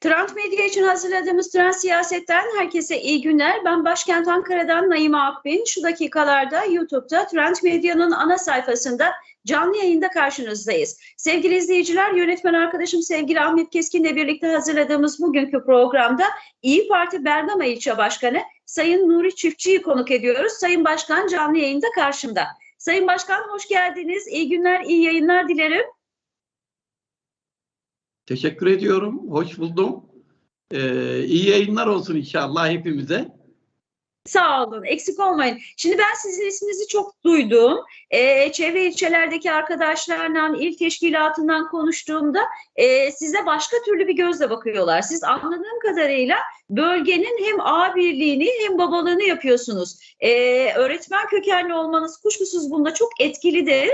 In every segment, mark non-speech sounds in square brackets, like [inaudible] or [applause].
Trend Medya için hazırladığımız Trend Siyaset'ten herkese iyi günler. Ben başkent Ankara'dan Naime Akbin. Şu dakikalarda YouTube'da Trend Medya'nın ana sayfasında canlı yayında karşınızdayız. Sevgili izleyiciler, yönetmen arkadaşım sevgili Ahmet Keskin'le birlikte hazırladığımız bugünkü programda İyi Parti Bergama İlçe Başkanı Sayın Nuri Çiftçi'yi konuk ediyoruz. Sayın Başkan canlı yayında karşımda. Sayın Başkan hoş geldiniz. İyi günler, iyi yayınlar dilerim. Teşekkür ediyorum. Hoş buldum. Ee, iyi yayınlar olsun inşallah hepimize. Sağ olun, eksik olmayın. Şimdi ben sizin isminizi çok duydum. Ee, çevre ilçelerdeki arkadaşlarla, il teşkilatından konuştuğumda e, size başka türlü bir gözle bakıyorlar. Siz anladığım kadarıyla bölgenin hem birliğini hem babalığını yapıyorsunuz. Ee, öğretmen kökenli olmanız kuşkusuz bunda çok etkilidir.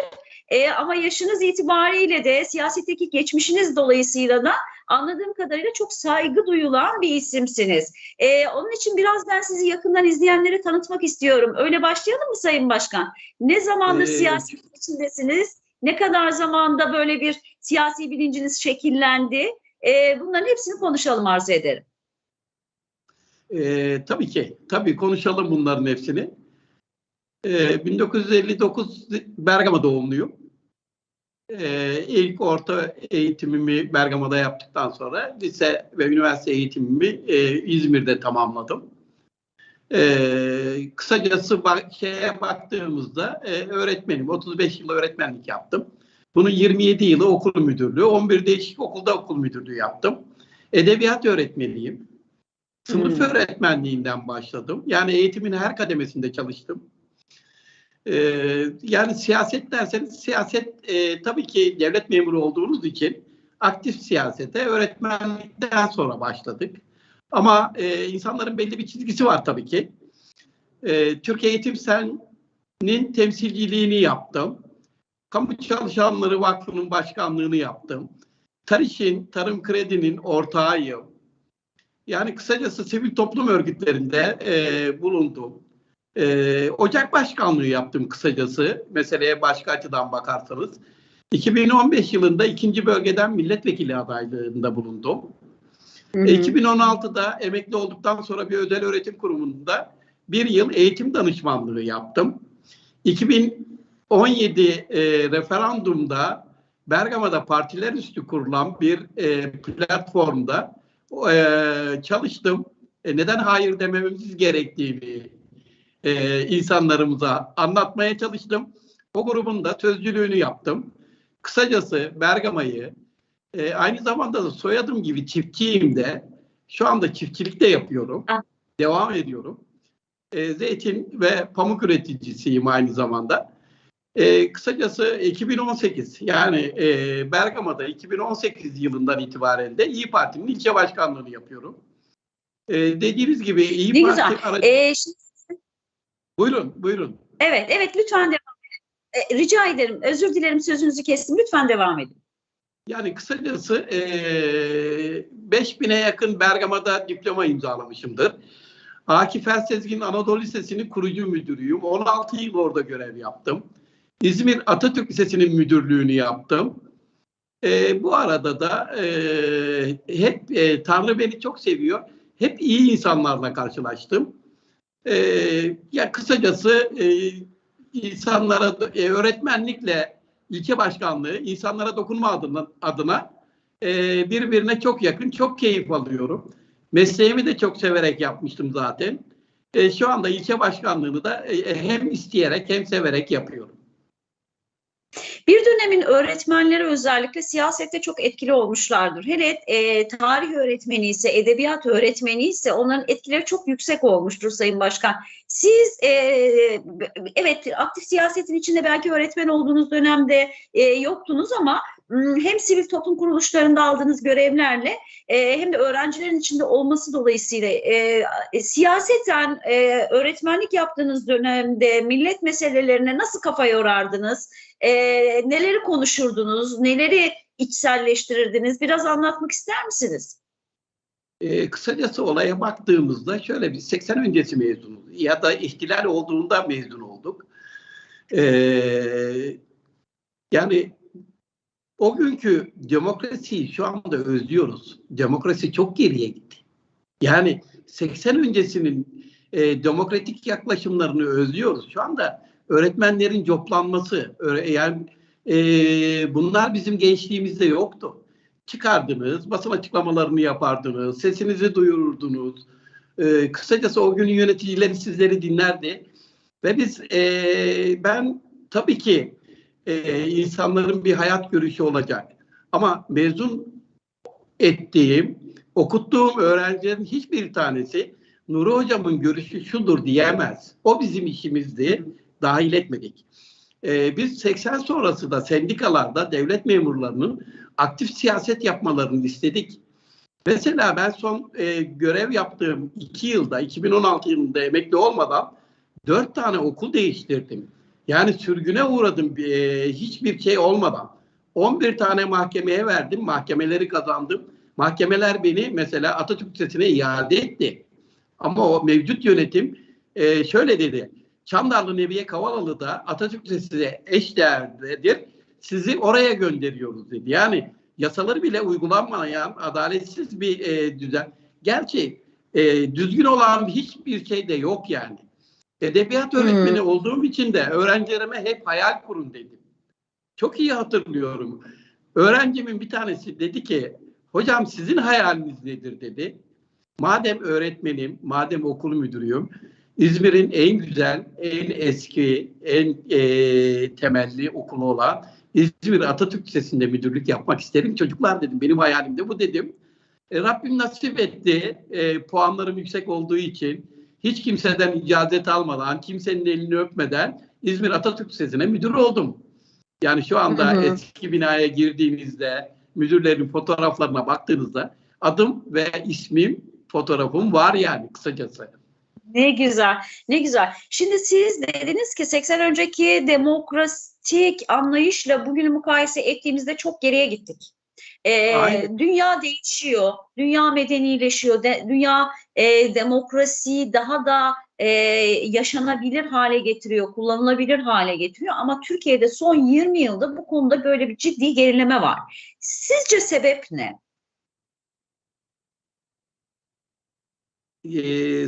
Ee, ama yaşınız itibariyle de siyasetteki geçmişiniz dolayısıyla da anladığım kadarıyla çok saygı duyulan bir isimsiniz. Ee, onun için biraz ben sizi yakından izleyenlere tanıtmak istiyorum. Öyle başlayalım mı Sayın Başkan? Ne zamandır Ee, siyaset içindesiniz? Ne kadar zamanda böyle bir siyasi bilinciniz şekillendi? Ee, bunların hepsini konuşalım arzu ederim. Ee, tabii ki. Tabii konuşalım bunların hepsini. Ee, 1959 Bergama doğumluyum. Ee, ilk orta eğitimimi Bergama'da yaptıktan sonra lise ve üniversite eğitimimi e, İzmir'de tamamladım. Ee, kısacası bak, şeye baktığımızda e, öğretmenim. 35 yıl öğretmenlik yaptım. Bunun 27 yılı okul müdürlüğü, 11 değişik okulda okul müdürlüğü yaptım. Edebiyat öğretmeniyim. Sınıf Hmm. öğretmenliğinden başladım. Yani eğitimin her kademesinde çalıştım. Ee, yani siyaset derseniz siyaset e, tabii ki devlet memuru olduğunuz için aktif siyasete öğretmenlikten sonra başladık. Ama e, insanların belli bir çizgisi var tabii ki. E, Türkiye Eğitim Sen'in temsilciliğini yaptım. Kamu Çalışanları Vakfı'nın başkanlığını yaptım. TARİŞ'in, Tarım Kredi'nin ortağıyım. Yani kısacası sivil toplum örgütlerinde e, bulundum. E, Ocak Başkanlığı yaptım kısacası. Meseleye başka açıdan bakarsanız. 2015 yılında ikinci bölgeden milletvekili adaylığında bulundum. Hı hı. E, 2016'da emekli olduktan sonra bir özel öğretim kurumunda bir yıl eğitim danışmanlığı yaptım. 2017 e, referandumda Bergama'da partiler üstü kurulan bir e, platformda e, çalıştım. E, neden hayır dememiz gerektiğini e, insanlarımıza anlatmaya çalıştım. O grubun da sözcülüğünü yaptım. Kısacası Bergama'yı e, aynı zamanda da soyadım gibi çiftçiyim de şu anda çiftçilik de yapıyorum. Ah. Devam ediyorum. E, zeytin ve pamuk üreticisiyim aynı zamanda. E, kısacası 2018 yani e, Bergama'da 2018 yılından itibaren de İyi Parti'nin ilçe başkanlığını yapıyorum. E, dediğiniz gibi İyi Ne Parti güzel. aracı- Ee, şimdi Buyurun, buyurun. Evet, evet lütfen devam edin. Ee, rica ederim. Özür dilerim sözünüzü kestim. Lütfen devam edin. Yani kısacası eee 5000'e yakın Bergama'da diploma imzalamışımdır. Akif Ersezgin Anadolu Lisesi'nin kurucu müdürüyüm. 16 yıl orada görev yaptım. İzmir Atatürk Lisesi'nin müdürlüğünü yaptım. Eee, bu arada da eee, hep eee, Tanrı beni çok seviyor. Hep iyi insanlarla karşılaştım. Eee, ya kısacası eee, insanlara e, öğretmenlikle ilçe başkanlığı insanlara dokunma adına, adına e, birbirine çok yakın, çok keyif alıyorum. Mesleğimi de çok severek yapmıştım zaten. E, şu anda ilçe başkanlığını da e, hem isteyerek hem severek yapıyorum. Bir dönemin öğretmenleri özellikle siyasette çok etkili olmuşlardır. Hele e, tarih öğretmeni ise, edebiyat öğretmeni ise onların etkileri çok yüksek olmuştur Sayın Başkan. Siz e, evet aktif siyasetin içinde belki öğretmen olduğunuz dönemde e, yoktunuz ama hem sivil toplum kuruluşlarında aldığınız görevlerle e, hem de öğrencilerin içinde olması dolayısıyla e, e, siyaseten e, öğretmenlik yaptığınız dönemde millet meselelerine nasıl kafa yorardınız? E, neleri konuşurdunuz, neleri içselleştirirdiniz? Biraz anlatmak ister misiniz? E, kısacası olaya baktığımızda şöyle bir 80 öncesi mezunuz ya da ihtilal olduğunda mezun olduk. E, yani o günkü demokrasiyi şu anda özlüyoruz. Demokrasi çok geriye gitti. Yani 80 öncesinin e, demokratik yaklaşımlarını özlüyoruz. Şu anda öğretmenlerin coplanması, yani e, bunlar bizim gençliğimizde yoktu. Çıkardınız, basın açıklamalarını yapardınız, sesinizi duyururdunuz. E, kısacası o günün yöneticileri sizleri dinlerdi. Ve biz, e, ben tabii ki e, insanların bir hayat görüşü olacak. Ama mezun ettiğim, okuttuğum öğrencilerin hiçbir tanesi Nuri Hocam'ın görüşü şudur diyemez. O bizim işimizdi, dahil etmedik. Ee, biz 80 sonrası da sendikalarda devlet memurlarının aktif siyaset yapmalarını istedik. Mesela ben son e, görev yaptığım iki yılda, 2016 yılında emekli olmadan dört tane okul değiştirdim. Yani sürgüne uğradım e, hiçbir şey olmadan. 11 tane mahkemeye verdim, mahkemeleri kazandım. Mahkemeler beni mesela Atatürk Lisesi'ne iade etti. Ama o mevcut yönetim e, şöyle dedi. Çamdarlı Nebiye Kavalalı'da Atatürk Lisesi eş değerlidir. Sizi oraya gönderiyoruz dedi. Yani yasaları bile uygulanmayan adaletsiz bir e, düzen. Gerçi e, düzgün olan hiçbir şey de yok yani. Edebiyat öğretmeni olduğum için de öğrencilerime hep hayal kurun dedim. Çok iyi hatırlıyorum. Öğrencimin bir tanesi dedi ki hocam sizin hayaliniz nedir dedi. Madem öğretmenim, madem okul müdürüyüm, İzmir'in en güzel, en eski, en e, temelli okulu olan İzmir Atatürk Lisesi'nde müdürlük yapmak isterim. Çocuklar dedim, benim hayalim de bu dedim. E, Rabbim nasip etti, e, puanlarım yüksek olduğu için hiç kimseden icazet almadan, kimsenin elini öpmeden İzmir Atatürk Lisesi'ne müdür oldum. Yani şu anda Hı hı. eski binaya girdiğinizde, müdürlerin fotoğraflarına baktığınızda adım ve ismim, fotoğrafım var yani kısacası. Ne güzel, ne güzel. Şimdi siz dediniz ki 80 önceki demokratik anlayışla bugünü mukayese ettiğimizde çok geriye gittik. Aynen. dünya değişiyor, dünya medenileşiyor, de- dünya e, demokrasiyi daha da e, yaşanabilir hale getiriyor, kullanılabilir hale getiriyor. Ama Türkiye'de son 20 yılda bu konuda böyle bir ciddi gerileme var. Sizce sebep ne? Ee,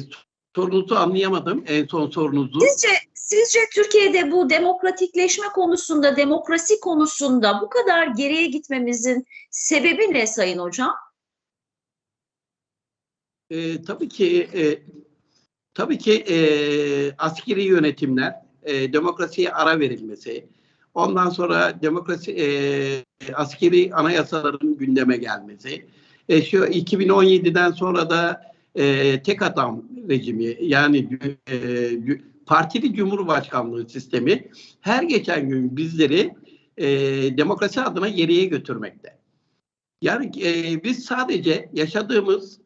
sorunuzu anlayamadım. En son sorunuzu. Sizce sizce Türkiye'de bu demokratikleşme konusunda, demokrasi konusunda bu kadar geriye gitmemizin sebebi ne Sayın Hocam? Ee, tabii ki e, tabii ki e, askeri yönetimler, e, demokrasiye ara verilmesi, ondan sonra demokrasi e, askeri anayasaların gündeme gelmesi, e, şu 2017'den sonra da e, tek adam rejimi yani e, partili cumhurbaşkanlığı sistemi her geçen gün bizleri e, demokrasi adına geriye götürmekte. Yani e, biz sadece yaşadığımız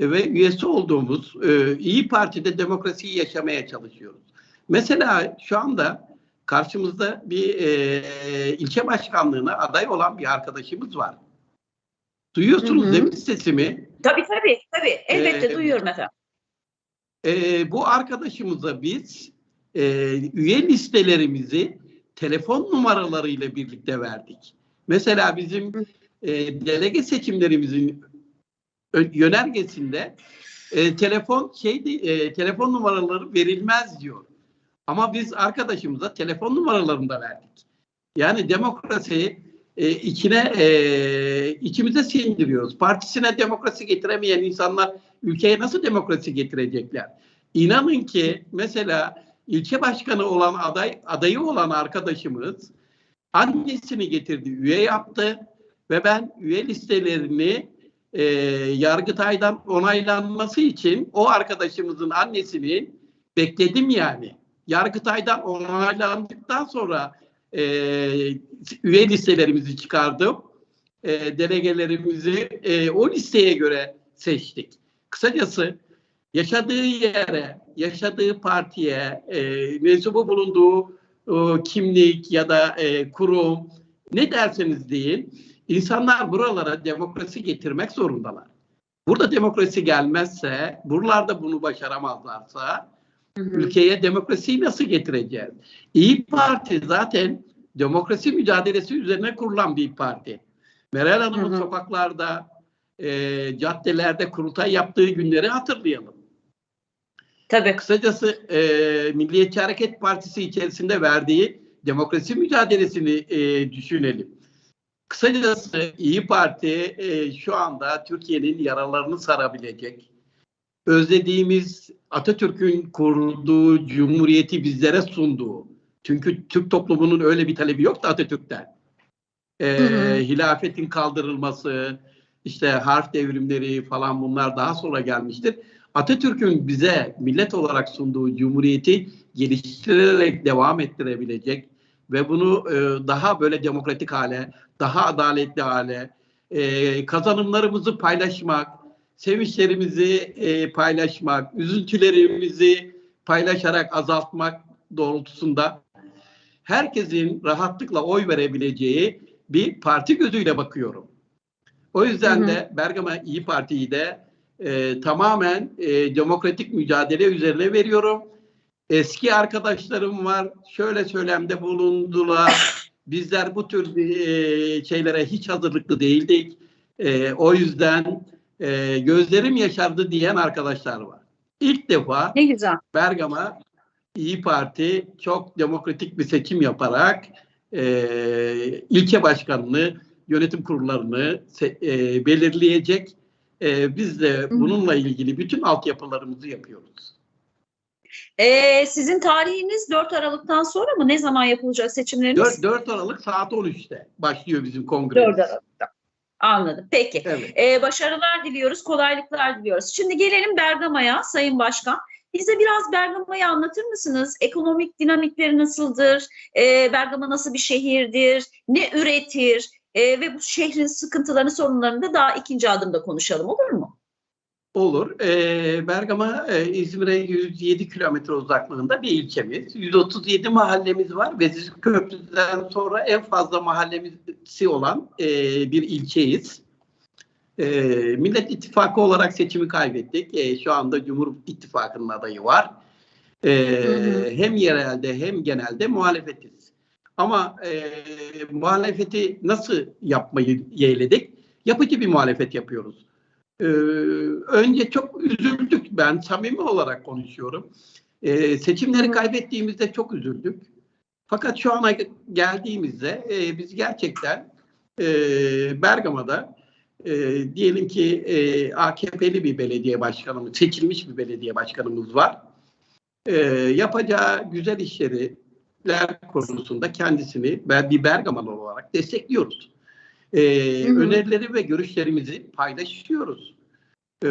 ve üyesi olduğumuz e, İyi Parti'de demokrasiyi yaşamaya çalışıyoruz. Mesela şu anda karşımızda bir e, ilçe başkanlığına aday olan bir arkadaşımız var. Duyuyorsunuz Hı hı. değil mi sesimi? Tabii tabii tabii elbette Ee, duyuyorum efendim. E, bu arkadaşımıza biz e, üye listelerimizi telefon numaralarıyla birlikte verdik. Mesela bizim e, delege seçimlerimizin yönergesinde e, telefon şeydi e, telefon numaraları verilmez diyor. Ama biz arkadaşımıza telefon numaralarını da verdik. Yani demokrasiyi e, içine e, içimize sindiriyoruz. Partisine demokrasi getiremeyen insanlar ülkeye nasıl demokrasi getirecekler? İnanın ki mesela ilçe başkanı olan aday adayı olan arkadaşımız annesini getirdi, üye yaptı ve ben üye listelerini e, Yargıtay'dan onaylanması için o arkadaşımızın annesinin bekledim yani. Yargıtay'dan onaylandıktan sonra e, üye listelerimizi çıkardım. E, delegelerimizi e, o listeye göre seçtik. Kısacası yaşadığı yere, yaşadığı partiye, e, mensubu bulunduğu e, kimlik ya da e, kurum ne derseniz deyin insanlar buralara demokrasi getirmek zorundalar. Burada demokrasi gelmezse, buralarda bunu başaramazlarsa ülkeye demokrasiyi nasıl getireceğiz? İyi Parti zaten demokrasi mücadelesi üzerine kurulan bir parti. Meral Hanım'ın Hı hı. sokaklarda, e, caddelerde kurultay yaptığı günleri hatırlayalım. Tabii. Kısacası e, Milliyetçi Hareket Partisi içerisinde verdiği demokrasi mücadelesini e, düşünelim. Kısacası İyi Parti e, şu anda Türkiye'nin yaralarını sarabilecek, özlediğimiz Atatürk'ün kurduğu cumhuriyeti bizlere sunduğu, çünkü Türk toplumunun öyle bir talebi yoktu Atatürk'ten. E, Hı hı. hilafetin kaldırılması, işte harf devrimleri falan bunlar daha sonra gelmiştir. Atatürk'ün bize millet olarak sunduğu cumhuriyeti geliştirerek devam ettirebilecek ve bunu e, daha böyle demokratik hale, daha adaletli hale, e, kazanımlarımızı paylaşmak, sevinçlerimizi e, paylaşmak, üzüntülerimizi paylaşarak azaltmak doğrultusunda herkesin rahatlıkla oy verebileceği bir parti gözüyle bakıyorum. O yüzden Hı hı. de Bergama İyi Parti'yi de e, tamamen e, demokratik mücadele üzerine veriyorum. Eski arkadaşlarım var. Şöyle söylemde bulundular. Bizler bu tür e, şeylere hiç hazırlıklı değildik. E, o yüzden e, gözlerim yaşardı diyen arkadaşlar var. İlk defa Ne güzel. Bergama İyi Parti çok demokratik bir seçim yaparak e, ilçe başkanını, yönetim kurullarını e, belirleyecek. E, biz de bununla ilgili bütün altyapılarımızı yapıyoruz. Ee, sizin tarihiniz 4 Aralık'tan sonra mı? Ne zaman yapılacak seçimleriniz? 4, 4 Aralık saat 13'te başlıyor bizim 4 kongremiz. Aralık'ta. Anladım. Peki. Evet. Ee, başarılar diliyoruz, kolaylıklar diliyoruz. Şimdi gelelim Bergama'ya Sayın Başkan. Bize biraz Bergama'yı anlatır mısınız? Ekonomik dinamikleri nasıldır? Ee, Bergama nasıl bir şehirdir? Ne üretir? Ee, ve bu şehrin sıkıntılarını, sorunlarını da daha ikinci adımda konuşalım olur mu? Olur. E, Bergama e, İzmir'e 107 kilometre uzaklığında bir ilçemiz. 137 mahallemiz var ve Köprü'den sonra en fazla mahallesi olan e, bir ilçeyiz. E, Millet İttifakı olarak seçimi kaybettik. E, şu anda Cumhur İttifakı'nın adayı var. E, hem yerelde hem genelde muhalefetiz. Ama e, muhalefeti nasıl yapmayı yeğledik? Yapıcı bir muhalefet yapıyoruz. Ee, önce çok üzüldük. Ben samimi olarak konuşuyorum. Ee, seçimleri kaybettiğimizde çok üzüldük. Fakat şu ana geldiğimizde e, biz gerçekten e, Bergama'da e, diyelim ki e, AKP'li bir belediye başkanımız, seçilmiş bir belediye başkanımız var. E, yapacağı güzel işler konusunda kendisini ben bir Bergamalı olarak destekliyoruz. E, Hı hı. önerileri ve görüşlerimizi paylaşıyoruz. E,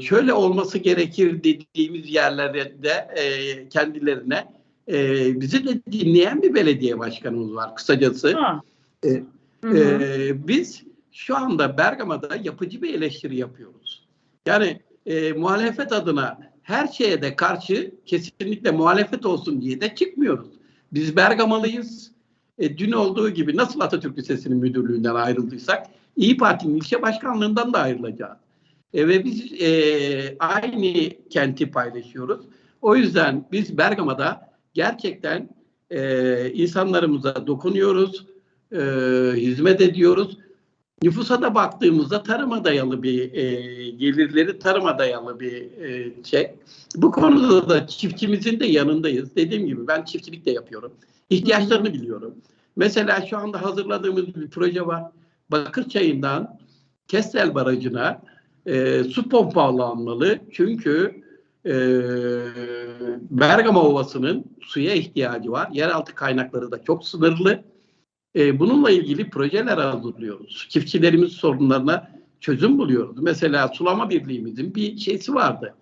şöyle olması gerekir dediğimiz yerlerde e, kendilerine e, bizi de dinleyen bir belediye başkanımız var kısacası. Ha. E, Hı ee, biz şu anda Bergama'da yapıcı bir eleştiri yapıyoruz. Yani e, muhalefet adına her şeye de karşı kesinlikle muhalefet olsun diye de çıkmıyoruz. Biz Bergamalıyız. E, dün olduğu gibi nasıl Atatürk Lisesi'nin müdürlüğünden ayrıldıysak İyi Parti'nin ilçe başkanlığından da ayrılacağız. E, ve biz e, aynı kenti paylaşıyoruz. O yüzden biz Bergama'da gerçekten e, insanlarımıza dokunuyoruz e, hizmet ediyoruz. Nüfusa da baktığımızda tarıma dayalı bir e, gelirleri tarıma dayalı bir e, şey. Bu konuda da çiftçimizin de yanındayız. Dediğim gibi ben çiftçilik de yapıyorum. İhtiyaçlarını biliyorum. Mesela şu anda hazırladığımız bir proje var. Bakırçay'ından Kestel Barajı'na e, su pompalanmalı. Çünkü e, Bergama Ovası'nın suya ihtiyacı var. Yeraltı kaynakları da çok sınırlı. E, bununla ilgili projeler hazırlıyoruz. Çiftçilerimiz sorunlarına çözüm buluyoruz. Mesela sulama birliğimizin bir şeysi vardı.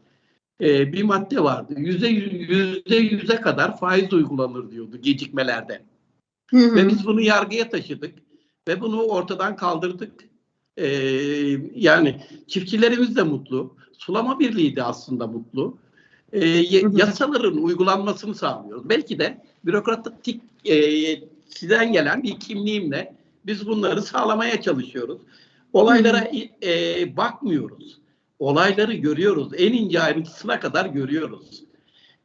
E, bir madde vardı. Yüzde, yüzde yüze kadar faiz uygulanır diyordu gecikmelerde. Hı hı. Ve biz bunu yargıya taşıdık. Ve bunu ortadan kaldırdık. E, yani çiftçilerimiz de mutlu. Sulama birliği de aslında mutlu. E, yasaların uygulanmasını sağlıyoruz. Belki de bürokratik e, sizden gelen bir kimliğimle biz bunları sağlamaya çalışıyoruz. Olaylara e, bakmıyoruz. Olayları görüyoruz. En ince ayrıntısına kadar görüyoruz.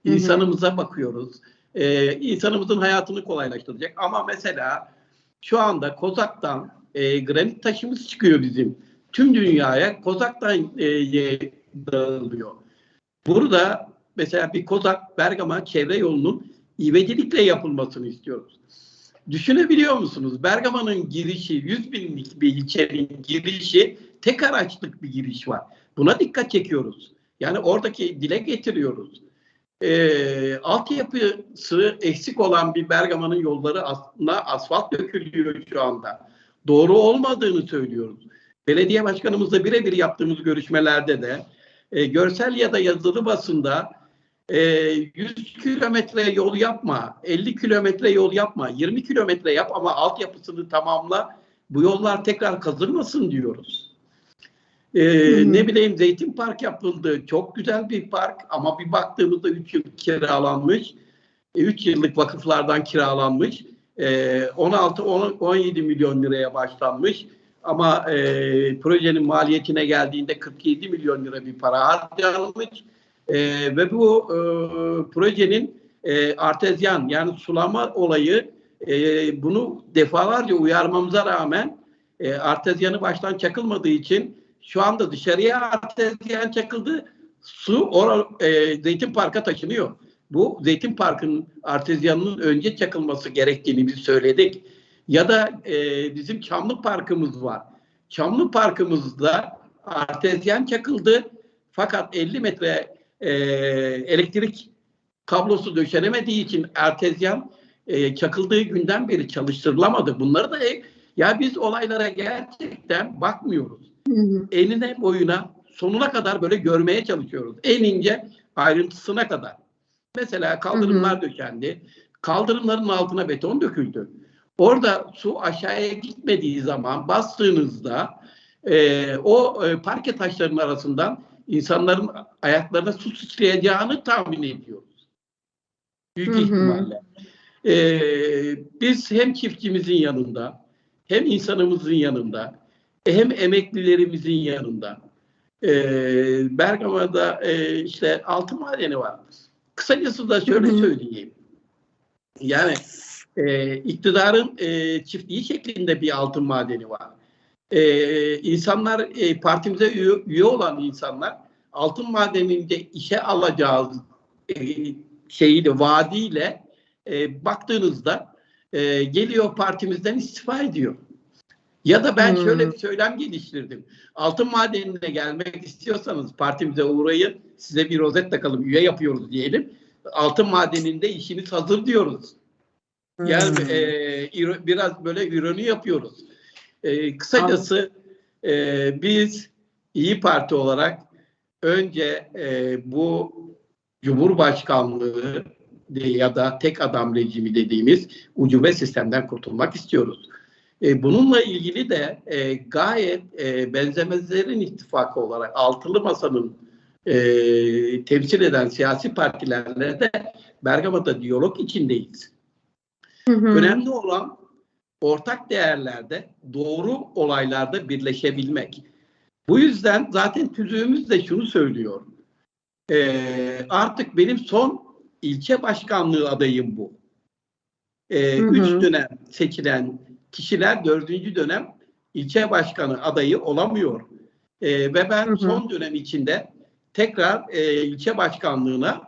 Hı hı. İnsanımıza bakıyoruz. e, insanımızın hayatını kolaylaştıracak. Ama mesela şu anda Kozak'tan e, granit taşımız çıkıyor bizim. Tüm dünyaya Kozak'tan e, dağılıyor. Burada mesela bir Kozak Bergama çevre yolunun ivedilikle yapılmasını istiyoruz. Düşünebiliyor musunuz? Bergama'nın girişi 100 binlik bir ilçenin girişi tek araçlık bir giriş var. Buna dikkat çekiyoruz. Yani oradaki dile getiriyoruz. Ee, altyapısı eksik olan bir Bergama'nın yolları aslında asfalt dökülüyor şu anda. Doğru olmadığını söylüyoruz. Belediye başkanımızla birebir yaptığımız görüşmelerde de e, görsel ya da yazılı basında e, 100 kilometre yol yapma, 50 kilometre yol yapma, 20 kilometre yap ama altyapısını tamamla. Bu yollar tekrar kazılmasın diyoruz. E, Hı. Ne bileyim Zeytin Park yapıldı. Çok güzel bir park ama bir baktığımızda 3 yıl kiralanmış. 3 yıllık vakıflardan kiralanmış. E, 16-17 milyon liraya başlanmış. Ama e, projenin maliyetine geldiğinde 47 milyon lira bir para harcanmış. E, ve bu e, projenin e, artezyan yani sulama olayı e, bunu defalarca uyarmamıza rağmen e, artezyanı baştan çakılmadığı için şu anda dışarıya artezyan çakıldı. Su or e, Zeytin Park'a taşınıyor. Bu Zeytin Park'ın artezyanının önce çakılması gerektiğini biz söyledik. Ya da e, bizim Çamlı Park'ımız var. Çamlı Park'ımızda artezyan çakıldı. Fakat 50 metre e, elektrik kablosu döşenemediği için artezyan e, çakıldığı günden beri çalıştırılamadı. Bunları da ya biz olaylara gerçekten bakmıyoruz. Hı hı. Enine boyuna sonuna kadar böyle görmeye çalışıyoruz. En ince ayrıntısına kadar. Mesela kaldırımlar döşendi. Kaldırımların altına beton döküldü. Orada su aşağıya gitmediği zaman bastığınızda e, o e, parke taşlarının arasından insanların ayaklarına su sıçrayacağını tahmin ediyoruz. Büyük Hı hı. ihtimalle. E, biz hem çiftçimizin yanında hem insanımızın yanında hem emeklilerimizin yanında e, Bergama'da e, işte altın madeni var. Kısacası da şöyle söyleyeyim. Yani e, iktidarın e, çiftliği şeklinde bir altın madeni var. E, insanlar e, partimize üye, üye olan insanlar altın madeninde işe alacağı e, şeyiyle vaadiyle e, baktığınızda e, geliyor partimizden istifa ediyor. Ya da ben Hmm. şöyle bir söylem geliştirdim. Altın madenine gelmek istiyorsanız partimize uğrayın. Size bir rozet takalım. Üye yapıyoruz diyelim. Altın madeninde işiniz hazır diyoruz. Yani Hmm. e, iro- biraz böyle ironi yapıyoruz. E, kısacası e, biz İyi Parti olarak önce e, bu Cumhurbaşkanlığı ya da tek adam rejimi dediğimiz ucube sistemden kurtulmak istiyoruz. E, bununla ilgili de e, gayet e, benzemezlerin ittifakı olarak altılı masanın e, temsil eden siyasi partilerle de Bergama'da diyalog içindeyiz. Hı hı. Önemli olan ortak değerlerde, doğru olaylarda birleşebilmek. Bu yüzden zaten tüzüğümüz de şunu söylüyor. Ee, artık benim son ilçe başkanlığı adayım bu. Ee, Hı hı. Üç dönem seçilen kişiler dördüncü dönem ilçe başkanı adayı olamıyor. Ee, ve ben Hı hı. son dönem içinde tekrar e, ilçe başkanlığına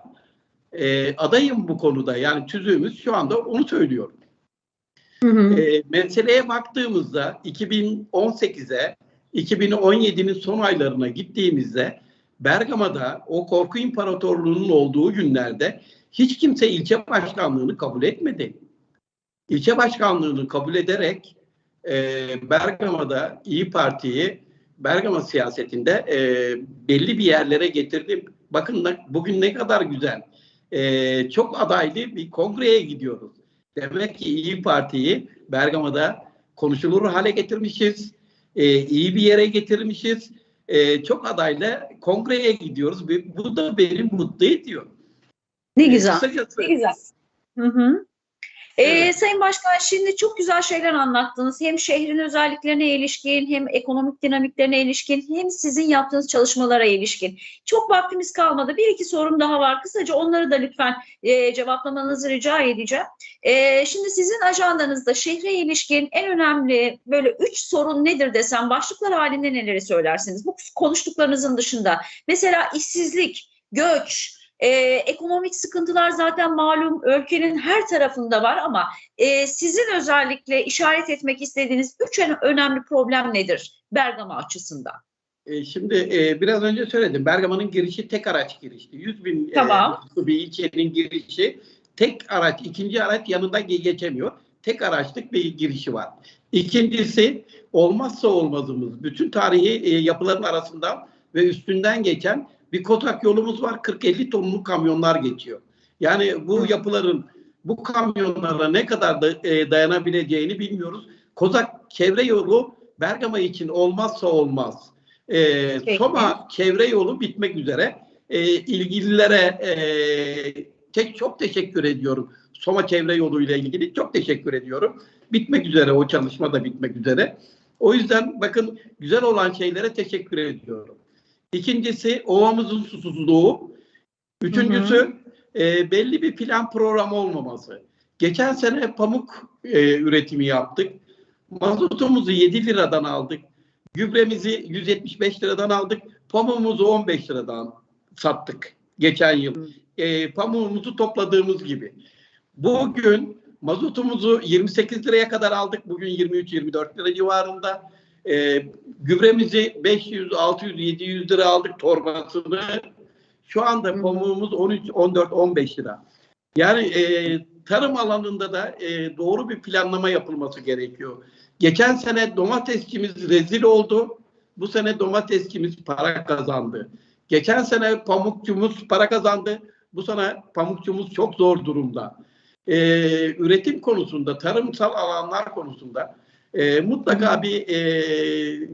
e, adayım bu konuda. Yani tüzüğümüz şu anda onu söylüyor. Hı hı. E, meseleye baktığımızda 2018'e 2017'nin son aylarına gittiğimizde Bergama'da o korku imparatorluğunun olduğu günlerde hiç kimse ilçe başkanlığını kabul etmedi. İlçe başkanlığını kabul ederek e, Bergama'da İyi Parti'yi Bergama siyasetinde e, belli bir yerlere getirdi. Bakın bugün ne kadar güzel. E, çok adaylı bir kongreye gidiyoruz. Demek ki İyi Parti'yi Bergama'da konuşulur hale getirmişiz. E, iyi bir yere getirmişiz. E, çok adayla kongreye gidiyoruz. Bu bu da beni mutlu ediyor. Ne güzel. Kısacası Ne güzel. Hı hı. Ee, Evet. Sayın Başkan şimdi çok güzel şeyler anlattınız. Hem şehrin özelliklerine ilişkin hem ekonomik dinamiklerine ilişkin hem sizin yaptığınız çalışmalara ilişkin. Çok vaktimiz kalmadı. Bir iki sorum daha var. Kısaca onları da lütfen e, cevaplamanızı rica edeceğim. E, şimdi sizin ajandanızda şehre ilişkin en önemli böyle üç sorun nedir desem başlıklar halinde neleri söylersiniz? Bu konuştuklarınızın dışında. Mesela işsizlik, göç, ee, ekonomik sıkıntılar zaten malum ülkenin her tarafında var ama e, sizin özellikle işaret etmek istediğiniz üç en önemli problem nedir Bergama açısından? E, şimdi e, biraz önce söyledim. Bergama'nın girişi tek araç girişti. 100 bin e, Tamam. nüfuslu bir ilçenin girişi tek araç, ikinci araç yanından ge- geçemiyor. Tek araçlık bir girişi var. İkincisi olmazsa olmazımız. Bütün tarihi e, yapıların arasından ve üstünden geçen bir kotak yolumuz var. 40-50 tonluk kamyonlar geçiyor. Yani bu yapıların bu kamyonlara ne kadar da, e, dayanabileceğini bilmiyoruz. Kozak çevre yolu Bergama için olmazsa olmaz. E. Soma çevre yolu bitmek üzere. E, ilgililere e, tek çok teşekkür ediyorum. Soma çevre yolu ile ilgili çok teşekkür ediyorum. Bitmek üzere o çalışma da bitmek üzere. O yüzden bakın güzel olan şeylere teşekkür ediyorum. İkincisi ovamızın susuzluğu. Üçüncüsü e, belli bir plan program olmaması. Geçen sene pamuk e, üretimi yaptık. Mazotumuzu 7 liradan aldık. Gübremizi 175 liradan aldık. Pamuğumuzu 15 liradan sattık geçen yıl. E, pamuğumuzu topladığımız gibi. Bugün mazotumuzu 28 liraya kadar aldık. Bugün 23-24 lira civarında. E, gübremizi 500, 600, 700 lira aldık torbasını. Şu anda pamuğumuz 13, 14, 15 lira. Yani e, tarım alanında da e, doğru bir planlama yapılması gerekiyor. Geçen sene domatesçimiz rezil oldu. Bu sene domatesçimiz para kazandı. Geçen sene pamukçumuz para kazandı. Bu sene pamukçumuz çok zor durumda. E, üretim konusunda, tarımsal alanlar konusunda e, mutlaka bir e,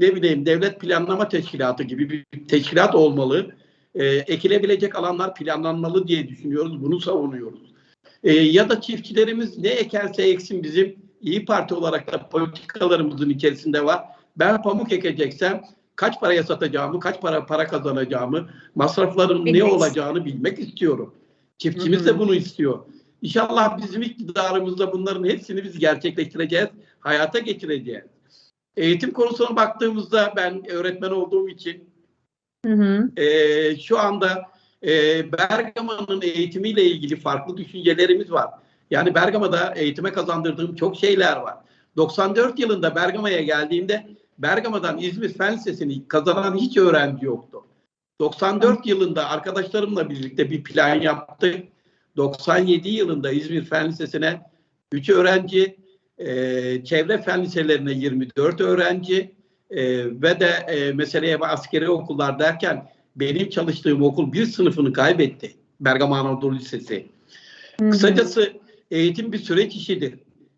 ne bileyim devlet planlama teşkilatı gibi bir teşkilat olmalı. E, ekilebilecek alanlar planlanmalı diye düşünüyoruz. Bunu savunuyoruz. E, ya da çiftçilerimiz ne ekerse eksin bizim İyi Parti olarak da politikalarımızın içerisinde var. Ben pamuk ekeceksem kaç paraya satacağımı, kaç para para kazanacağımı, masrafların ne Bilmek olacağını bilmek istiyorum. Çiftçimiz Hı hı. de bunu istiyor. İnşallah bizim iktidarımızda bunların hepsini biz gerçekleştireceğiz, hayata geçireceğiz. Eğitim konusuna baktığımızda ben öğretmen olduğum için Hı hı. e, şu anda e, Bergama'nın eğitimiyle ilgili farklı düşüncelerimiz var. Yani Bergama'da eğitime kazandırdığım çok şeyler var. 94 yılında Bergama'ya geldiğimde Bergama'dan İzmir Fen Lisesi'ni kazanan hiç öğrenci yoktu. 94 yılında arkadaşlarımla birlikte bir plan yaptık. 97 yılında İzmir Fen Lisesi'ne 3 öğrenci, e, çevre fen liselerine 24 öğrenci e, ve de e, meseleye askeri okullar derken benim çalıştığım okul bir sınıfını kaybetti. Bergama Anadolu Lisesi. Hı hı. Kısacası eğitim bir süreç işidir.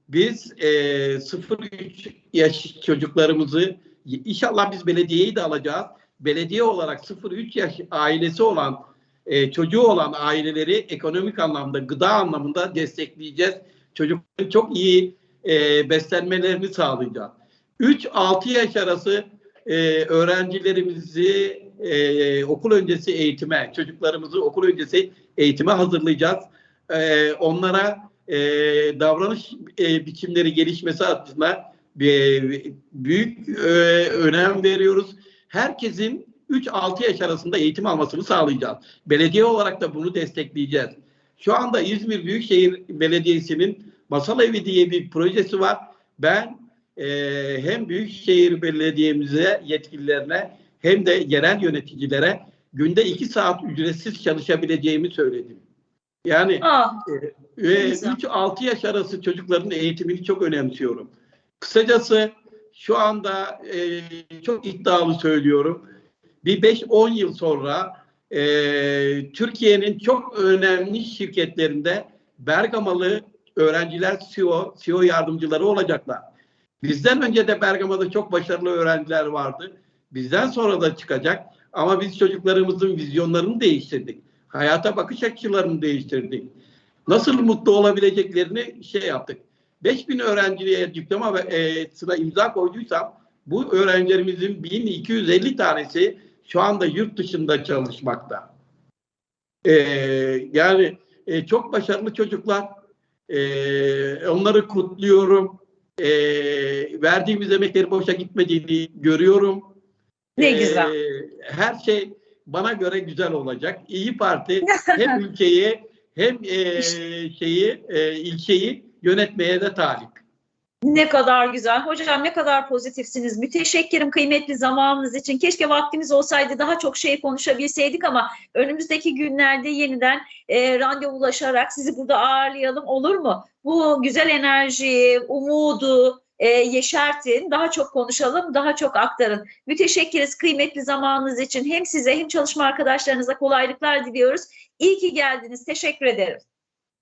Biz e, 0-3 yaş çocuklarımızı inşallah biz belediyeyi de alacağız. Belediye olarak 0-3 yaş ailesi olan e, çocuğu olan aileleri ekonomik anlamda, gıda anlamında destekleyeceğiz. Çocukların çok iyi e, beslenmelerini sağlayacağız. 3-6 yaş arası e, öğrencilerimizi e, okul öncesi eğitime, çocuklarımızı okul öncesi eğitime hazırlayacağız. E, onlara e, davranış e, biçimleri gelişmesi adına bir, büyük e, önem veriyoruz. Herkesin 3-6 yaş arasında eğitim almasını sağlayacağız. Belediye olarak da bunu destekleyeceğiz. Şu anda İzmir Büyükşehir Belediyesi'nin Masal Evi diye bir projesi var. Ben e, hem Büyükşehir Belediye'mize yetkililerine hem de yerel yöneticilere günde 2 saat ücretsiz çalışabileceğimi söyledim. Yani Ah, ve Güzel. 3-6 yaş arası çocukların eğitimini çok önemsiyorum. Kısacası şu anda e, çok iddialı söylüyorum. Bir 5-10 yıl sonra e, Türkiye'nin çok önemli şirketlerinde Bergamalı öğrenciler CEO, CEO yardımcıları olacaklar. Bizden önce de Bergama'da çok başarılı öğrenciler vardı. Bizden sonra da çıkacak. Ama biz çocuklarımızın vizyonlarını değiştirdik. Hayata bakış açılarını değiştirdik. nasıl mutlu olabileceklerini şey yaptık. 5000 öğrenciye diploma ve e, sıra imza koyduysam bu öğrencilerimizin 1250 tanesi şu anda yurt dışında çalışmakta. E, yani e, çok başarılı çocuklar. E, onları kutluyorum. E, verdiğimiz emekleri boşa gitmediğini görüyorum. Ne E, güzel. her şey bana göre güzel olacak. İyi Parti [laughs] hem ülkeyi hem e, şeyi e, ilçeyi yönetmeye de talip. Ne kadar güzel. Hocam ne kadar pozitifsiniz. Müteşekkirim kıymetli zamanınız için. Keşke vaktimiz olsaydı daha çok şey konuşabilseydik ama önümüzdeki günlerde yeniden e, randevulaşarak sizi burada ağırlayalım olur mu? Bu güzel enerjiyi, umudu e, yeşertin. Daha çok konuşalım, daha çok aktarın. Müteşekkiriz kıymetli zamanınız için. Hem size hem çalışma arkadaşlarınıza kolaylıklar diliyoruz. İyi ki geldiniz. Teşekkür ederim.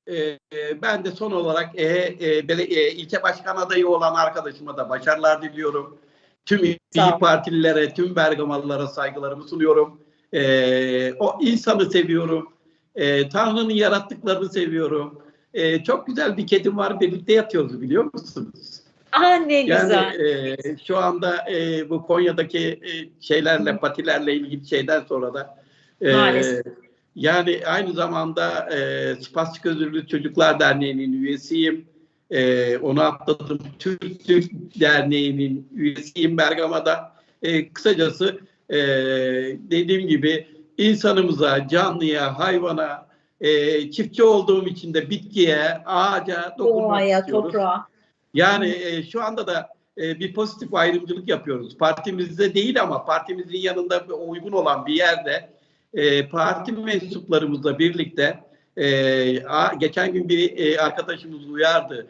E, e, ben de son olarak e, e, bele, e, ilçe başkan adayı olan arkadaşıma da başarılar diliyorum. Tüm İyi. Partililere, tüm Bergamalılara saygılarımı sunuyorum. E, o insanı seviyorum. E, Tanrı'nın yarattıklarını seviyorum. E, çok güzel bir kedim var. Birlikte yatıyoruz biliyor musunuz? Aa ne Yani güzel. e, şu anda e, bu Konya'daki e, şeylerle, patilerle ilgili şeyden sonra da e, Maalesef. Yani aynı zamanda e, Spastik Özürlü Çocuklar Derneği'nin üyesiyim. E, onu atladım. Türk Türk Derneği'nin üyesiyim Bergama'da. E, kısacası e, dediğim gibi insanımıza, canlıya, hayvana, e, çiftçi olduğum için de bitkiye, ağaca dokunmak Doğaya, istiyoruz. toprağa. Yani e, şu anda da e, bir pozitif ayrımcılık yapıyoruz. Partimizde değil ama partimizin yanında uygun olan bir yerde e, parti mensuplarımızla birlikte e, a, geçen gün bir e, arkadaşımız uyardı.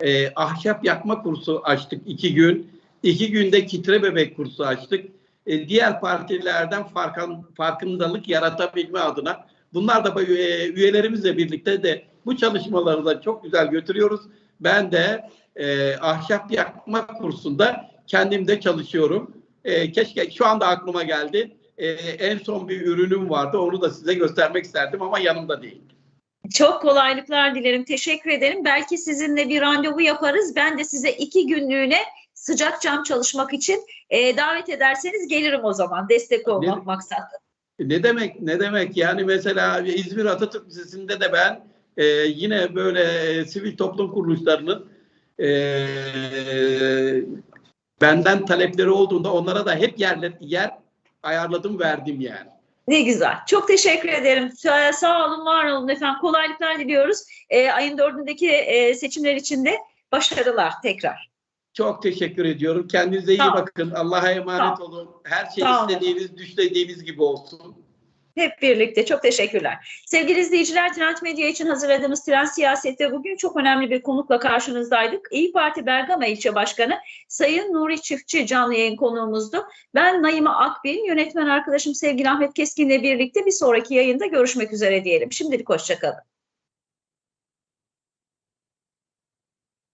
E, ahşap yakma kursu açtık iki gün. İki günde kitre bebek kursu açtık. E, diğer partilerden farkın, farkındalık yaratabilme adına bunlar da e, üyelerimizle birlikte de bu çalışmaları da çok güzel götürüyoruz. Ben de e, ahşap yakma kursunda kendim de çalışıyorum. E, keşke şu anda aklıma geldi. E, en son bir ürünüm vardı. Onu da size göstermek isterdim ama yanımda değil. Çok kolaylıklar dilerim. Teşekkür ederim. Belki sizinle bir randevu yaparız. Ben de size iki günlüğüne sıcak cam çalışmak için e, davet ederseniz gelirim o zaman. Destek olmak Ne- maksatlı. Ne demek ne demek yani mesela İzmir Atatürk Lisesi'nde de ben e, yine böyle e, sivil toplum kuruluşlarının e, benden talepleri olduğunda onlara da hep yer, yer ayarladım verdim yani. Ne güzel. Çok teşekkür ederim. Sa- Sağ olun, var olun efendim. Kolaylıklar diliyoruz. E, ayın dördündeki e, seçimler için de başarılar tekrar. Çok teşekkür ediyorum. Kendinize iyi ol. bakın. Allah'a emanet Sağ olun. Her şey olun. istediğiniz, düşlediğiniz gibi olsun. Hep birlikte. Çok teşekkürler. Sevgili izleyiciler, Trend Medya için hazırladığımız Trend Siyaset'te bugün çok önemli bir konukla karşınızdaydık. İyi Parti Bergama İlçe Başkanı Sayın Nuri Çiftçi canlı yayın konuğumuzdu. Ben Naime Akbil, yönetmen arkadaşım sevgili Ahmet Keskin'le birlikte bir sonraki yayında görüşmek üzere diyelim. Şimdilik hoşçakalın.